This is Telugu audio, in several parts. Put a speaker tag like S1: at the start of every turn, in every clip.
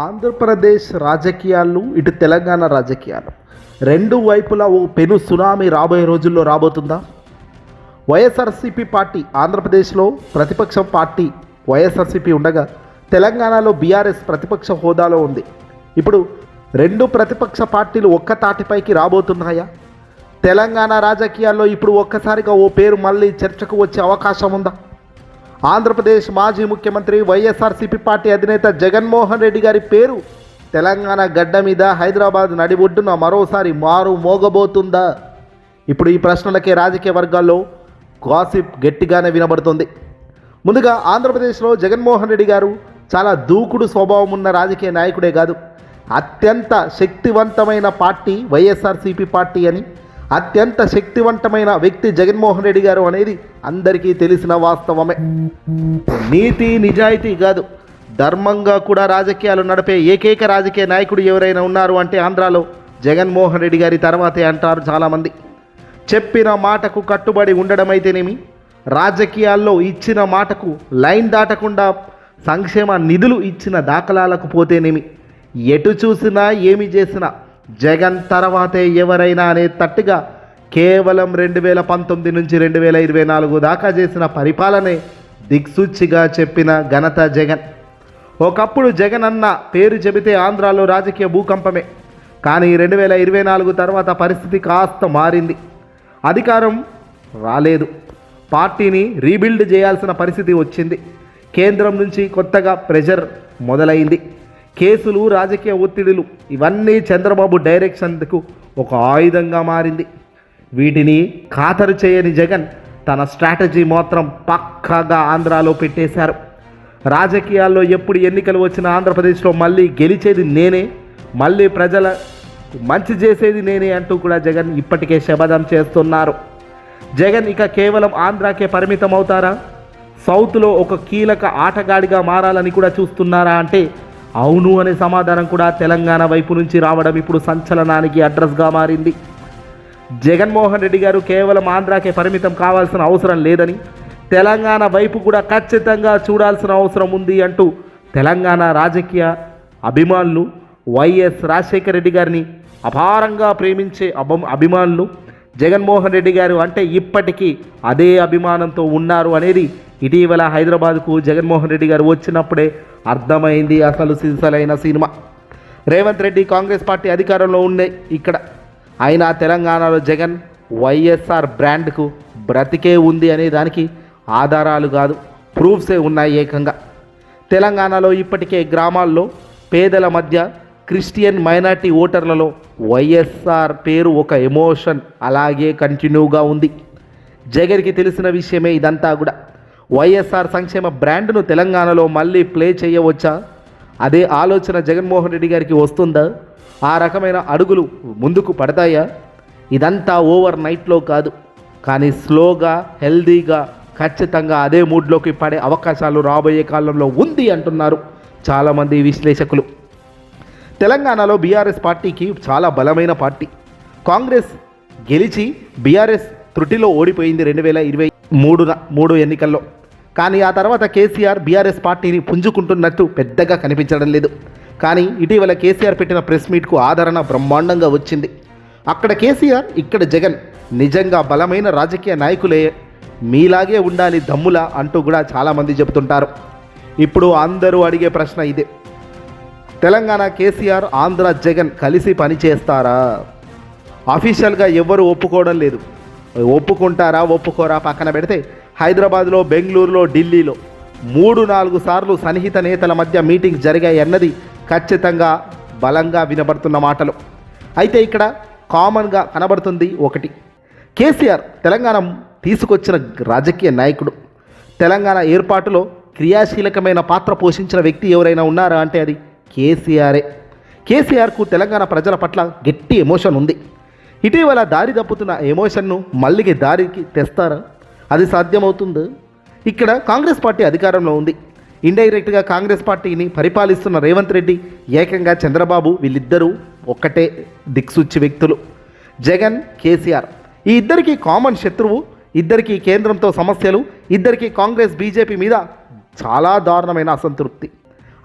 S1: ఆంధ్రప్రదేశ్ రాజకీయాలు ఇటు తెలంగాణ రాజకీయాలు. రెండు వైపులా ఓ పెను సునామీ రాబోయే రోజుల్లో రాబోతుందా? వైఎస్ఆర్సీపీ పార్టీ ఆంధ్రప్రదేశ్లో ప్రతిపక్ష పార్టీ వైఎస్ఆర్సీపీ ఉండగా తెలంగాణలో బీఆర్ఎస్ ప్రతిపక్ష హోదాలో ఉంది. ఇప్పుడు రెండు ప్రతిపక్ష పార్టీలు ఒక్క తాటిపైకి రాబోతున్నాయా? తెలంగాణ రాజకీయాల్లో ఇప్పుడు ఒక్కసారిగా ఓ పేరు మళ్ళీ చర్చకు వచ్చే అవకాశం ఉందా? ఆంధ్రప్రదేశ్ మాజీ ముఖ్యమంత్రి వైఎస్ఆర్సీపీ పార్టీ అధినేత జగన్మోహన్ రెడ్డి గారి పేరు తెలంగాణ గడ్డ మీద హైదరాబాద్ నడిబొడ్డున మరోసారి మారు మోగబోతుందా? ఇప్పుడు ఈ ప్రశ్నలకే రాజకీయ వర్గాల్లో గాసిప్ గట్టిగానే వినబడుతుంది. ముందుగా ఆంధ్రప్రదేశ్లో జగన్మోహన్ రెడ్డి గారు చాలా దూకుడు స్వభావం ఉన్న రాజకీయ నాయకుడే కాదు. అత్యంత శక్తివంతమైన పార్టీ వైఎస్ఆర్సీపీ పార్టీ అని అత్యంత శక్తివంతమైన వ్యక్తి జగన్మోహన్ రెడ్డి గారు అనేది అందరికీ తెలిసిన వాస్తవమే. నీతి నిజాయితీ కాదు. ధర్మంగా కూడా రాజకీయాలు నడిపే ఏకైక రాజకీయ నాయకుడు ఎవరైనా ఉన్నారు అంటే ఆంధ్రాలో జగన్మోహన్ రెడ్డి గారి తర్వాతే అంటారు చాలామంది. చెప్పిన మాటకు కట్టుబడి ఉండడం అయితేనేమి రాజకీయాల్లో ఇచ్చిన మాటకు లైన్ దాటకుండా సంక్షేమ నిధులు ఇచ్చిన దాఖలాలకు పోతేనేమి? ఎటు చూసినా ఏమి చేసినా జగన్ తర్వాతే ఎవరైనా అనే తట్టుగా కేవలం రెండు వేల పంతొమ్మిది నుంచి రెండు వేల ఇరవై నాలుగు దాకా చేసిన పరిపాలనే దిక్సూచిగా చెప్పిన ఘనత జగన్. ఒకప్పుడు జగన్ అన్న పేరు చెబితే ఆంధ్రాలో రాజకీయ భూకంపమే. కానీ రెండు వేల ఇరవై నాలుగు తర్వాత పరిస్థితి కాస్త మారింది. అధికారం రాలేదు. పార్టీని రీబిల్డ్ చేయాల్సిన పరిస్థితి వచ్చింది. కేంద్రం నుంచి కొత్తగా ప్రెషర్ మొదలైంది. కేసులు రాజకీయ ఒత్తిడులు ఇవన్నీ చంద్రబాబు డైరెక్షన్కు ఒక ఆయుధంగా మారింది. వీటిని ఖాతరు చేయని జగన్ తన స్ట్రాటజీ మాత్రం పక్కాగా ఆంధ్రాలో పెట్టేశారు. రాజకీయాల్లో ఎప్పుడు ఎన్నికలు వచ్చిన ఆంధ్రప్రదేశ్లో మళ్ళీ గెలిచేది నేనే మళ్ళీ ప్రజల మంచి చేసేది నేనే అంటూ కూడా జగన్ ఇప్పటికే శపథం చేస్తున్నారు. జగన్ ఇక కేవలం ఆంధ్రాకే పరిమితం అవుతారా సౌత్లో ఒక కీలక ఆటగాడిగా మారాలని కూడా చూస్తున్నారా అంటే అవును అనే సమాధానం కూడా తెలంగాణ వైపు నుంచి రావడం ఇప్పుడు సంచలనానికి అడ్రస్గా మారింది. జగన్మోహన్ రెడ్డి గారు కేవలం ఆంధ్రాకే పరిమితం కావాల్సిన అవసరం లేదని తెలంగాణ వైపు కూడా ఖచ్చితంగా చూడాల్సిన అవసరం ఉంది అంటూ తెలంగాణ రాజకీయ అభిమానులు వైఎస్ రాజశేఖర రెడ్డి గారిని అపారంగా ప్రేమించే అభ అభిమానులు జగన్మోహన్ రెడ్డి గారు అంటే ఇప్పటికీ అదే అభిమానంతో ఉన్నారు అనేది ఇటీవల హైదరాబాద్కు జగన్మోహన్ రెడ్డి గారు వచ్చినప్పుడే అర్థమైంది అసలు సిసలైన సినిమా. రేవంత్ రెడ్డి కాంగ్రెస్ పార్టీ అధికారంలో ఉండే ఇక్కడ. అయినా తెలంగాణలో జగన్ వైఎస్ఆర్ బ్రాండ్కు బ్రతికే ఉంది అనే దానికి ఆధారాలు కాదు ప్రూఫ్సే ఉన్నాయి ఏకంగా. తెలంగాణలో ఇప్పటికే గ్రామాల్లో పేదల మధ్య క్రిస్టియన్ మైనార్టీ ఓటర్లలో వైఎస్ఆర్ పేరు ఒక ఎమోషన్ అలాగే కంటిన్యూగా ఉంది. జగన్కి తెలిసిన విషయమే ఇదంతా కూడా. వైఎస్ఆర్ సంక్షేమ బ్రాండ్ను తెలంగాణలో మళ్ళీ ప్లే చేయవచ్చా? అదే ఆలోచన జగన్మోహన్ రెడ్డి గారికి వస్తుందా? ఆ రకమైన అడుగులు ముందుకు పడతాయా? ఇదంతా ఓవర్ నైట్లో కాదు. కానీ స్లోగా హెల్దీగా ఖచ్చితంగా అదే మూడ్లోకి పడే అవకాశాలు రాబోయే కాలంలో ఉంది అంటున్నారు చాలామంది విశ్లేషకులు. తెలంగాణలో బీఆర్ఎస్ పార్టీకి చాలా బలమైన పార్టీ. కాంగ్రెస్ గెలిచి బీఆర్ఎస్ త్రుటిలో ఓడిపోయింది రెండు వేల ఇరవై మూడున మూడు ఎన్నికల్లో. కానీ ఆ తర్వాత కేసీఆర్ బీఆర్ఎస్ పార్టీని పుంజుకుంటున్నట్టు పెద్దగా కనిపించడం లేదు. కానీ ఇటీవల కేసీఆర్ పెట్టిన ప్రెస్ మీట్కు ఆదరణ బ్రహ్మాండంగా వచ్చింది. అక్కడ కేసీఆర్ ఇక్కడ జగన్ నిజంగా బలమైన రాజకీయ నాయకులే. మీలాగే ఉండాలి దమ్ములా అంటూ కూడా చాలామంది చెబుతుంటారు. ఇప్పుడు అందరూ అడిగే ప్రశ్న ఇదే. తెలంగాణ కేసీఆర్ ఆంధ్ర జగన్ కలిసి పనిచేస్తారా అఫీషియల్గా ఎవ్వరు ఒప్పుకోవడం లేదు. ఒప్పుకుంటారా ఒప్పుకోరా పక్కన పెడితే హైదరాబాద్లో బెంగళూరులో ఢిల్లీలో మూడు నాలుగు సార్లు సన్నిహిత నేతల మధ్య మీటింగ్ జరిగాయన్నది ఖచ్చితంగా బలంగా వినబడుతున్న మాటలు. అయితే ఇక్కడ కామన్గా కనబడుతుంది ఒకటి. కేసీఆర్ తెలంగాణ తీసుకొచ్చిన రాజకీయ నాయకుడు. తెలంగాణ ఏర్పాటులో క్రియాశీలకమైన పాత్ర పోషించిన వ్యక్తి ఎవరైనా ఉన్నారా అంటే అది కేసీఆరే. కేసీఆర్కు తెలంగాణ ప్రజల పట్ల గట్టి ఎమోషన్ ఉంది. ఇటీవల దారి తప్పుతున్న ఎమోషన్ను మళ్ళీ దారికి తెస్తారా? అది సాధ్యమవుతుంది. ఇక్కడ కాంగ్రెస్ పార్టీ అధికారంలో ఉంది. ఇండైరెక్ట్గా కాంగ్రెస్ పార్టీని పరిపాలిస్తున్న రేవంత్ రెడ్డి ఏకంగా చంద్రబాబు వీళ్ళిద్దరూ ఒక్కటే దిక్సూచి వ్యక్తులు. జగన్ కేసీఆర్. ఈ ఇద్దరికి కామన్ శత్రువు ఇద్దరికి కేంద్రంతో సమస్యలు ఇద్దరికి కాంగ్రెస్ బీజేపీ మీద చాలా దారుణమైన అసంతృప్తి.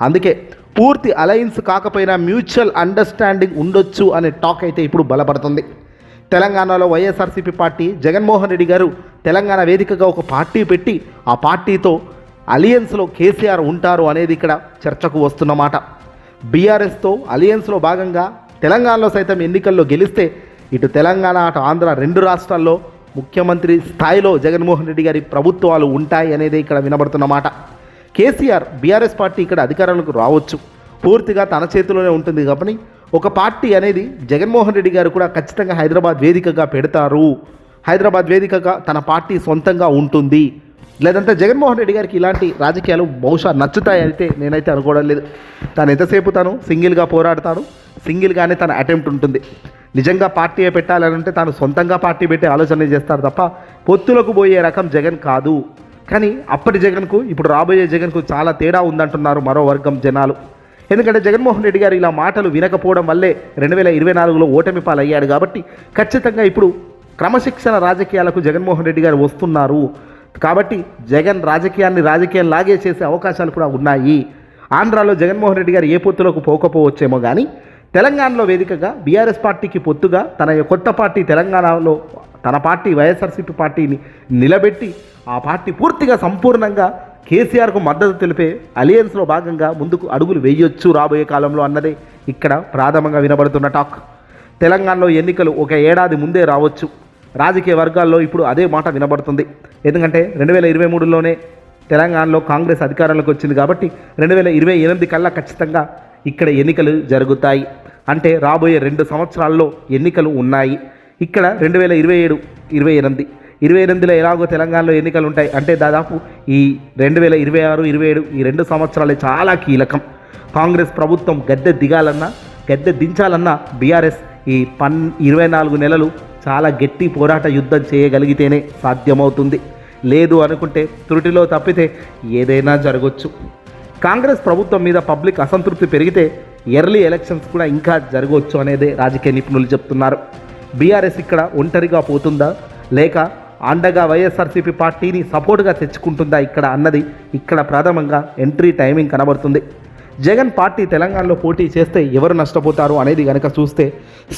S1: అందుకే పూర్తి అలయన్స్ కాకపోయినా మ్యూచువల్ అండర్స్టాండింగ్ ఉండొచ్చు అనే టాక్ అయితే ఇప్పుడు బలపడుతుంది. తెలంగాణలో వైఎస్ఆర్సీపీ పార్టీ జగన్మోహన్ రెడ్డి గారు తెలంగాణ వేదికగా ఒక పార్టీ పెట్టి ఆ పార్టీతో అలియన్స్లో కేసీఆర్ ఉంటారు అనేది ఇక్కడ చర్చకు వస్తున్నమాట బీఆర్ఎస్తో అలియన్స్లో భాగంగా తెలంగాణలో సైతం ఎన్నికల్లో గెలిస్తే ఇటు తెలంగాణ అటు ఆంధ్ర రెండు రాష్ట్రాల్లో ముఖ్యమంత్రి స్థాయిలో జగన్మోహన్ రెడ్డి గారి ప్రభుత్వాలు ఉంటాయి అనేది ఇక్కడ వినబడుతున్నమాట కేసీఆర్ బీఆర్ఎస్ పార్టీ ఇక్కడ అధికారంలోకి రావచ్చు. పూర్తిగా తన చేతిలోనే ఉంటుంది కాబట్టి ఒక పార్టీ అనేది జగన్మోహన్ రెడ్డి గారు కూడా ఖచ్చితంగా హైదరాబాద్ వేదికగా పెడతారు. హైదరాబాద్ వేదికగా తన పార్టీ సొంతంగా ఉంటుంది. లేదంటే జగన్మోహన్ రెడ్డి గారికి ఇలాంటి రాజకీయాలు బహుశా నచ్చుతాయి అయితే నేనైతే అనుకోవడం లేదు. తను ఎంతసేపు తాను సింగిల్గా పోరాడతాడు. సింగిల్గానే తన అటెంప్ట్ ఉంటుంది. నిజంగా పార్టీ పెట్టాలని అంటే తాను సొంతంగా పార్టీ పెట్టే ఆలోచన చేస్తారు తప్ప పొత్తులకు పోయే రకం జగన్ కాదు. కానీ అప్పటి జగన్కు ఇప్పుడు రాబోయే జగన్కు చాలా తేడా ఉందంటున్నారు మరో వర్గం జనాలు. ఎందుకంటే జగన్మోహన్ రెడ్డి గారు ఇలా మాటలు వినకపోవడం వల్లే రెండు వేల ఇరవై నాలుగులో ఓటమి పాలయ్యాడు కాబట్టి ఖచ్చితంగా ఇప్పుడు క్రమశిక్షణ రాజకీయాలకు జగన్మోహన్ రెడ్డి గారు వస్తున్నారు. కాబట్టి జగన్ రాజకీయాన్ని రాజకీయం లాగే చేసే అవకాశాలు కూడా ఉన్నాయి. ఆంధ్రాలో జగన్మోహన్ రెడ్డి గారు ఏ పొత్తులోకి పోకపోవచ్చేమో కానీ తెలంగాణలో వేదికగా బీఆర్ఎస్ పార్టీకి పొత్తుగా తన యొక్క కొత్త పార్టీ తెలంగాణలో తన పార్టీ వైఎస్ఆర్సీపీ పార్టీని నిలబెట్టి ఆ పార్టీ పూర్తిగా సంపూర్ణంగా కేసీఆర్కు మద్దతు తెలిపే అలియన్స్లో భాగంగా ముందుకు అడుగులు వేయొచ్చు రాబోయే కాలంలో అన్నదే ఇక్కడ ప్రాథమంగా వినబడుతున్న టాక్. తెలంగాణలో ఎన్నికలు ఒక ఏడాది ముందే రావచ్చు. రాజకీయ వర్గాల్లో ఇప్పుడు అదే మాట వినబడుతుంది. ఎందుకంటే రెండు వేల ఇరవై మూడులోనే తెలంగాణలో కాంగ్రెస్ అధికారంలోకి వచ్చింది కాబట్టి రెండు వేల ఇరవై ఎనిమిది కల్లా ఖచ్చితంగా ఇక్కడ ఎన్నికలు జరుగుతాయి. అంటే రాబోయే రెండు సంవత్సరాల్లో ఎన్నికలు ఉన్నాయి. ఇక్కడ రెండు వేల ఇరవై ఏడు ఇరవై ఎనిమిది ఇరవై ఎనిమిదిలో ఎలాగో తెలంగాణలో ఎన్నికలు ఉంటాయి అంటే దాదాపు ఈ రెండు వేల ఇరవై ఆరు ఇరవై ఏడు ఈ రెండు సంవత్సరాలే చాలా కీలకం. కాంగ్రెస్ ప్రభుత్వం గద్దె దిగాలన్నా గద్దె దించాలన్నా బీఆర్ఎస్ ఈ పన్ ఇరవై నాలుగు నెలలు చాలా గట్టి పోరాట యుద్ధం చేయగలిగితేనే సాధ్యమవుతుంది. లేదు అనుకుంటే త్రుటిలో తప్పితే ఏదైనా జరగవచ్చు కాంగ్రెస్ ప్రభుత్వం మీద పబ్లిక్ అసంతృప్తి పెరిగితే ఎర్లీ ఎలక్షన్స్ కూడా ఇంకా జరగవచ్చు అనేది రాజకీయ నిపుణులు చెప్తున్నారు. బీఆర్ఎస్ ఇక్కడ ఒంటరిగా పోతుందా? లేక అండగా వైఎస్ఆర్సీపీ పార్టీని సపోర్ట్గా తెచ్చుకుంటుందా ఇక్కడ అన్నది ఇక్కడ ప్రథమంగా ఎంట్రీ టైమింగ్ కనబడుతుంది. జగన్ పార్టీ తెలంగాణలో పోటీ చేస్తే ఎవరు నష్టపోతారు అనేది కనుక చూస్తే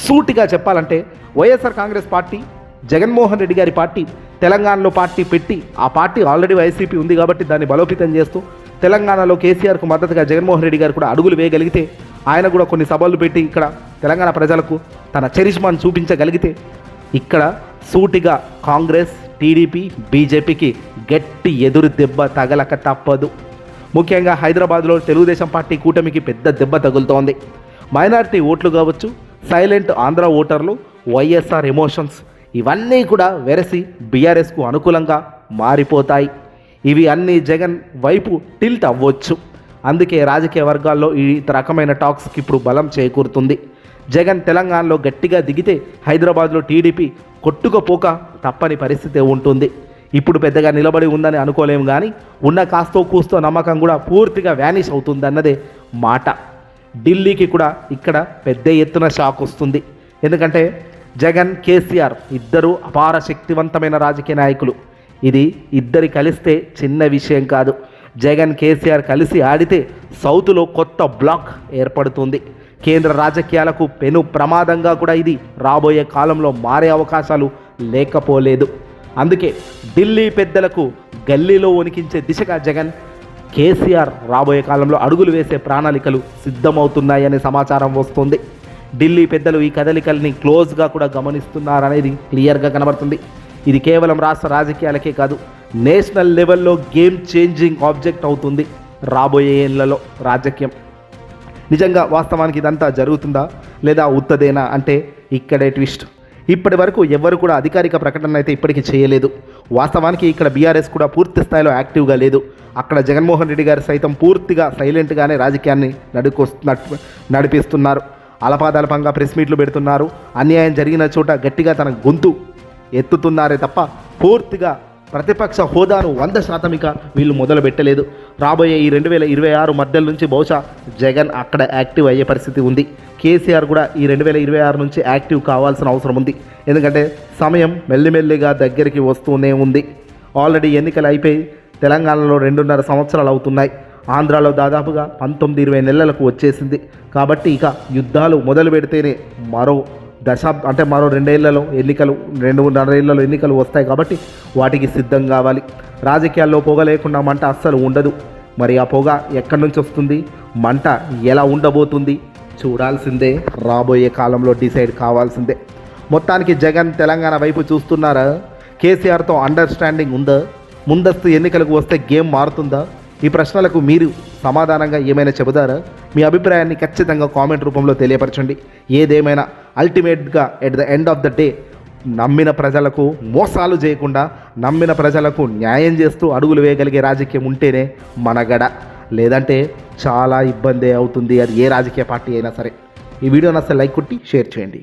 S1: సూటిగా చెప్పాలంటే వైఎస్ఆర్ కాంగ్రెస్ పార్టీ జగన్మోహన్ రెడ్డి గారి పార్టీ తెలంగాణలో పార్టీ పెట్టి ఆ పార్టీ ఆల్రెడీ వైసీపీ ఉంది కాబట్టి దాన్ని బలోపేతం చేస్తూ తెలంగాణలో కేసీఆర్కు మద్దతుగా జగన్మోహన్ రెడ్డి గారు కూడా అడుగులు వేయగలిగితే ఆయన కూడా కొన్ని సభలు పెట్టి ఇక్కడ తెలంగాణ ప్రజలకు తన చరిష్మాను చూపించగలిగితే ఇక్కడ సూటిగా కాంగ్రెస్ టీడీపీ బీజేపీకి గట్టి ఎదురు దెబ్బ తగలక తప్పదు. ముఖ్యంగా హైదరాబాద్లో తెలుగుదేశం పార్టీ కూటమికి పెద్ద దెబ్బ తగులుతోంది. మైనారిటీ ఓట్లు కావచ్చు సైలెంట్ ఆంధ్ర ఓటర్లు వైఎస్ఆర్ ఎమోషన్స్ ఇవన్నీ కూడా వెరసి బీఆర్ఎస్కు అనుకూలంగా మారిపోతాయి. ఇవి అన్నీ జగన్ వైపు టిల్ట్ అవ్వచ్చు. అందుకే రాజకీయ వర్గాల్లో ఈ రకమైన టాక్స్కి ఇప్పుడు బలం చేకూరుతుంది. జగన్ తెలంగాణలో గట్టిగా దిగితే హైదరాబాద్లో టీడీపీ కొట్టుకపోక తప్పని పరిస్థితి ఉంటుంది. ఇప్పుడు పెద్దగా నిలబడి ఉందని అనుకోలేము కానీ ఉన్న కాస్తో కూస్తో నమ్మకం కూడా పూర్తిగా వ్యానిష్ అవుతుంది అన్నదే మాట. ఢిల్లీకి కూడా ఇక్కడ పెద్ద ఎత్తున షాక్ వస్తుంది. ఎందుకంటే జగన్ కేసీఆర్ ఇద్దరు అపార శక్తివంతమైన రాజకీయ నాయకులు. ఇది ఇద్దరి కలిస్తే చిన్న విషయం కాదు. జగన్ కేసీఆర్ కలిసి ఆడితే సౌత్లో కొత్త బ్లాక్ ఏర్పడుతుంది. కేంద్ర రాజకీయాలకు పెను ప్రమాదంగా కూడా ఇది రాబోయే కాలంలో మారే అవకాశాలు లేకపోలేదు. అందుకే ఢిల్లీ పెద్దలకు గల్లీలో వణికించే దిశగా జగన్ కేసీఆర్ రాబోయే కాలంలో అడుగులు వేసే ప్రణాళికలు సిద్ధమవుతున్నాయనే సమాచారం వస్తుంది. ఢిల్లీ పెద్దలు ఈ కదలికల్ని క్లోజ్గా కూడా గమనిస్తున్నారనేది క్లియర్గా కనబడుతుంది. ఇది కేవలం రాష్ట్ర రాజకీయాలకే కాదు నేషనల్ లెవెల్లో గేమ్ చేంజింగ్ ఆబ్జెక్ట్ అవుతుంది రాబోయే ఏళ్ళలో రాజకీయం. నిజంగా వాస్తవానికి ఇదంతా జరుగుతుందా లేదా ఉత్తదేనా అంటే ఇక్కడే ట్విస్ట్. ఇప్పటి వరకు ఎవరు కూడా అధికారిక ప్రకటన అయితే ఇప్పటికీ చేయలేదు. వాస్తవానికి ఇక్కడ బీఆర్ఎస్ కూడా పూర్తి స్థాయిలో యాక్టివ్గా లేదు. అక్కడ జగన్మోహన్ రెడ్డి గారు సైతం పూర్తిగా సైలెంట్గానే రాజకీయాన్ని నడుకో నడిపిస్తున్నారు. అలపాదలపంగా ప్రెస్ మీట్లు పెడుతున్నారు. అన్యాయం జరిగిన చోట గట్టిగా తన గొంతు ఎత్తుతున్నారే తప్ప పూర్తిగా ప్రతిపక్ష హోదాను వంద శాతమిక వీళ్ళు మొదలు పెట్టలేదు రాబోయే ఈ రెండు వేల ఇరవై ఆరు మధ్యల నుంచి బహుశా జగన్ అక్కడ యాక్టివ్ అయ్యే పరిస్థితి ఉంది. కేసీఆర్ కూడా ఈ రెండు వేల ఇరవై ఆరు నుంచి యాక్టివ్ కావాల్సిన అవసరం ఉంది. ఎందుకంటే సమయం మెల్లిమెల్లిగా దగ్గరికి వస్తూనే ఉంది. ఆల్రెడీ ఎన్నికలు అయిపోయి తెలంగాణలో రెండున్నర సంవత్సరాలు అవుతున్నాయి. ఆంధ్రాలో దాదాపుగా పంతొమ్మిది ఇరవై నెలలకు వచ్చేసింది. కాబట్టి ఇక యుద్ధాలు మొదలు పెడితేనే మరో దశాబ్ అంటే మరో రెండేళ్ళలో ఎన్నికలు రెండున్నర ఏళ్ళలో ఎన్నికలు వస్తాయి కాబట్టి వాటికి సిద్ధం కావాలి. రాజకీయాల్లో పొగ లేకుండా మంట అస్సలు ఉండదు. మరి ఆ పొగ ఎక్కడి నుంచి వస్తుంది? మంట ఎలా ఉండబోతుంది? చూడాల్సిందే. రాబోయే కాలంలో డిసైడ్ కావాల్సిందే. మొత్తానికి జగన్ తెలంగాణ వైపు చూస్తున్నారా? కేసీఆర్తో అండర్స్టాండింగ్ ఉందా? ముందస్తు ఎన్నికలకు వస్తే గేమ్ మారుతుందా? ఈ ప్రశ్నలకు మీరు సమాధానంగా ఏమైనా చెబుతారా? మీ అభిప్రాయాన్ని ఖచ్చితంగా కామెంట్ రూపంలో తెలియపరచండి. ఏదేమైనా అల్టిమేట్గా at the end of the day నమ్మిన ప్రజలకు మోసాలు చేయకుండా నమ్మిన ప్రజలకు న్యాయం చేస్తూ అడుగులు వేయగలిగే రాజకీయం ఉంటేనే మనగడ లేదంటే చాలా ఇబ్బంది అవుతుంది అది ఏ రాజకీయ పార్టీ అయినా సరే. ఈ వీడియో నస్తే లైక్ కొట్టి షేర్ చేయండి.